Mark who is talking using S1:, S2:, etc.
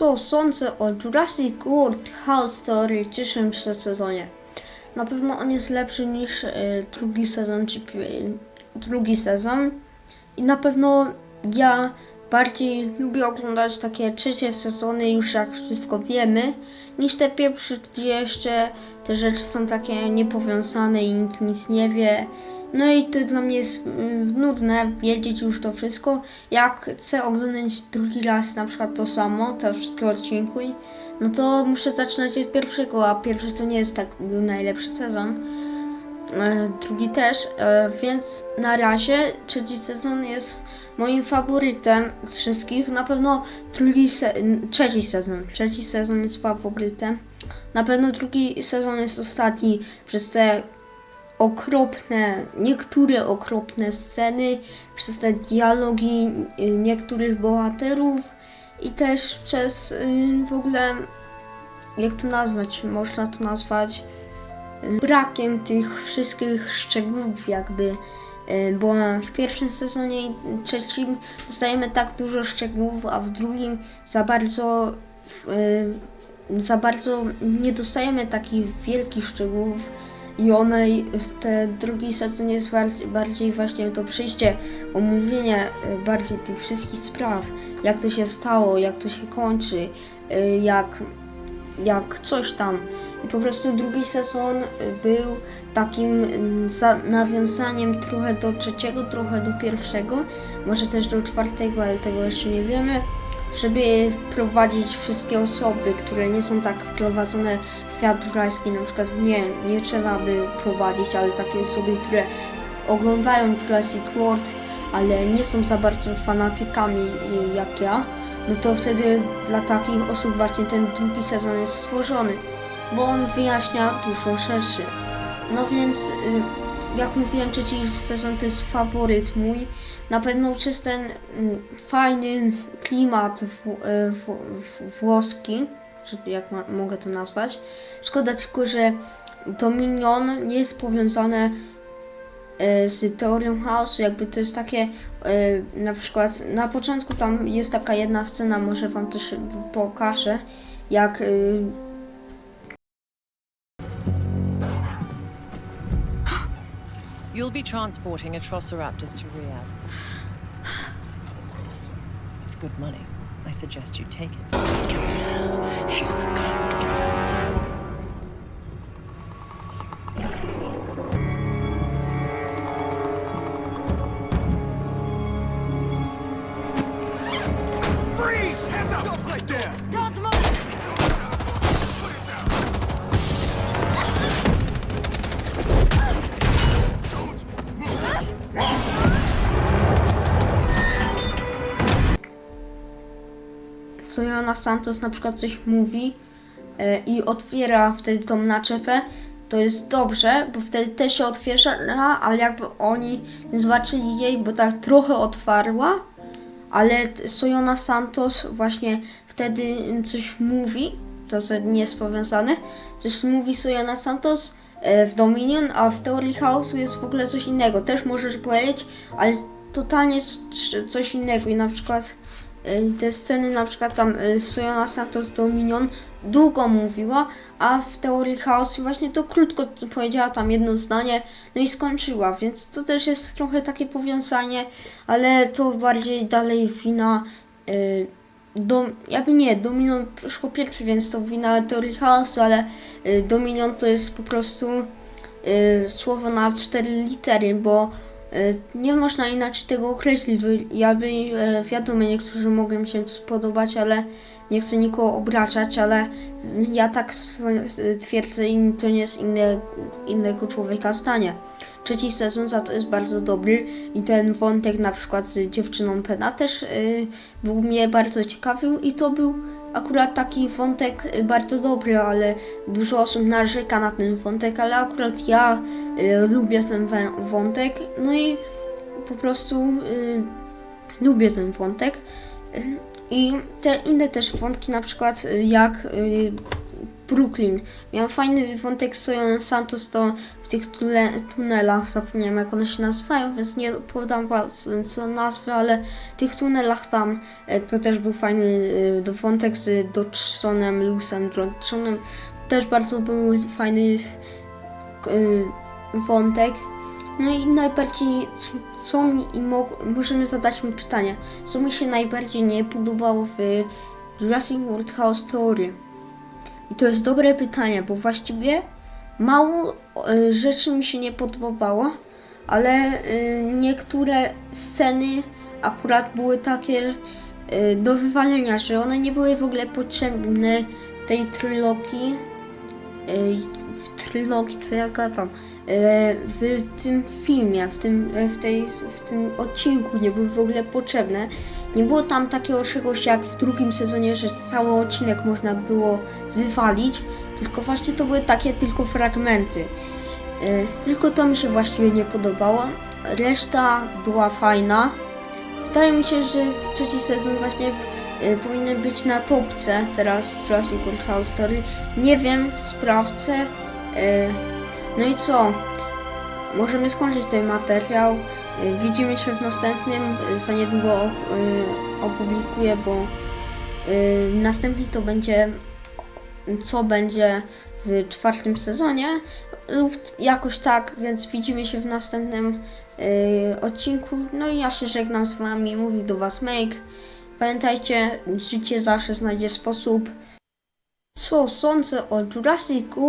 S1: co sądzę o Jurassic World House teoretycznym sezonie. Na pewno on jest lepszy niż y, drugi sezon czy pi- drugi sezon. I na pewno ja bardziej lubię oglądać takie trzecie sezony już jak wszystko wiemy, niż te pierwsze, gdzie jeszcze te rzeczy są takie niepowiązane i nikt nic nie wie. No i to dla mnie jest mm, nudne wiedzieć już to wszystko. Jak chcę oglądać drugi raz na przykład to samo, te wszystkie odcinki, no to muszę zaczynać od pierwszego, a pierwszy to nie jest tak był najlepszy sezon. E, drugi też, e, więc na razie trzeci sezon jest moim faworytem z wszystkich. Na pewno drugi se- trzeci sezon. Trzeci sezon jest faworytem. Na pewno drugi sezon jest ostatni przez te okropne, niektóre okropne sceny, przez te dialogi niektórych bohaterów i też przez y, w ogóle, jak to nazwać, można to nazwać y, brakiem tych wszystkich szczegółów jakby, y, bo w pierwszym sezonie i trzecim dostajemy tak dużo szczegółów, a w drugim za bardzo za bardzo nie dostajemy takich wielkich szczegółów i one, te drugi sezon jest bardziej, właśnie to przyjście, omówienie y, bardziej tych wszystkich spraw, jak to się stało, jak to się kończy, y, jak, jak coś tam. I po prostu drugi sezon był takim za, nawiązaniem trochę do trzeciego, trochę do pierwszego, może też do czwartego, ale tego jeszcze nie wiemy żeby wprowadzić wszystkie osoby, które nie są tak wprowadzone w świat rajski, na przykład nie, nie trzeba by prowadzić, ale takie osoby, które oglądają Jurassic World, ale nie są za bardzo fanatykami y, jak ja, no to wtedy dla takich osób właśnie ten drugi sezon jest stworzony, bo on wyjaśnia dużo rzeczy. No więc, y, jak mówiłem, trzeci sezon to jest faworyt mój. Na pewno przez ten mm, fajny klimat w, y, w, w, włoski, czy jak ma, mogę to nazwać. Szkoda tylko, że Dominion nie jest powiązane y, z teorią chaosu, jakby to jest takie, y, na przykład na początku tam jest taka jedna scena, może wam się pokażę, jak
S2: You'll be transporting Atrociraptors to Riyadh. It's good money. I suggest you take it.
S1: Santos na przykład coś mówi e, i otwiera wtedy tą naczepę, to jest dobrze, bo wtedy też się otwiera, ale jakby oni nie zobaczyli jej, bo tak trochę otwarła, ale Sojona Santos właśnie wtedy coś mówi, to nie jest powiązane, coś mówi Sojona Santos e, w Dominion, a w Teorii Chaosu jest w ogóle coś innego. Też możesz powiedzieć, ale totalnie coś innego i na przykład te sceny, na przykład tam y, Sojona Santos Dominion długo mówiła, a w teorii chaosu właśnie to krótko powiedziała tam jedno zdanie, no i skończyła, więc to też jest trochę takie powiązanie, ale to bardziej dalej wina y, do, jakby nie, Dominion szło pierwszy, więc to wina teorii chaosu, ale y, Dominion to jest po prostu y, słowo na cztery litery, bo y, nie można inaczej tego określić. Jakby y, wiadomo, niektórzy mogą się to spodobać, ale nie chcę nikogo obrażać, ale ja tak swo- twierdzę to nie jest inne, innego człowieka zdanie. Trzeci sezon za to jest bardzo dobry i ten wątek na przykład z dziewczyną Pena też był mnie bardzo ciekawił i to był akurat taki wątek bardzo dobry, ale dużo osób narzeka na ten wątek, ale akurat ja y, lubię ten wątek, no i po prostu y, lubię ten wątek. Y, I te inne też wątki, na przykład y, jak y, Brooklyn. Miał fajny wątek z Sojonem Santos to w tych tule, tunelach, zapomniałem jak one się nazywają, więc nie podam was co nazwy, ale w tych tunelach tam e, to też był fajny e, do wątek z Dodgesonem, Lewisem Johnsonem. Też bardzo był fajny e, wątek. No i najbardziej, co- mi, możemy zadać mi pytanie, co mi się najbardziej nie podobało w Jurassic World House Story? I to jest dobre pytanie, bo właściwie mało e, rzeczy mi się nie podobało, ale e, niektóre sceny akurat były takie e, do wywalenia, że one nie były w ogóle potrzebne tej trylogii. W trylogii, co ja gadam, e, w tym filmie, w tym, w, tej, w tym odcinku nie były w ogóle potrzebne. Nie było tam takiego czegoś jak w drugim sezonie, że cały odcinek można było wywalić, tylko właśnie to były takie tylko fragmenty. E, Tylko to mi się właściwie nie podobało. Reszta była fajna. Wydaje mi się, że trzeci sezon właśnie e, powinien być na topce teraz Jurassic World House Story. Nie wiem, sprawdzę. E, No i co? Możemy skończyć ten materiał. Widzimy się w następnym. Za niedługo e, opublikuję, bo e, następny to będzie co będzie w czwartym sezonie lub jakoś tak, więc widzimy się w następnym e, odcinku. No i ja się żegnam z wami, mówi do was Make. Pamiętajcie, życie zawsze znajdzie sposób. Co sądzę o Jurassic World?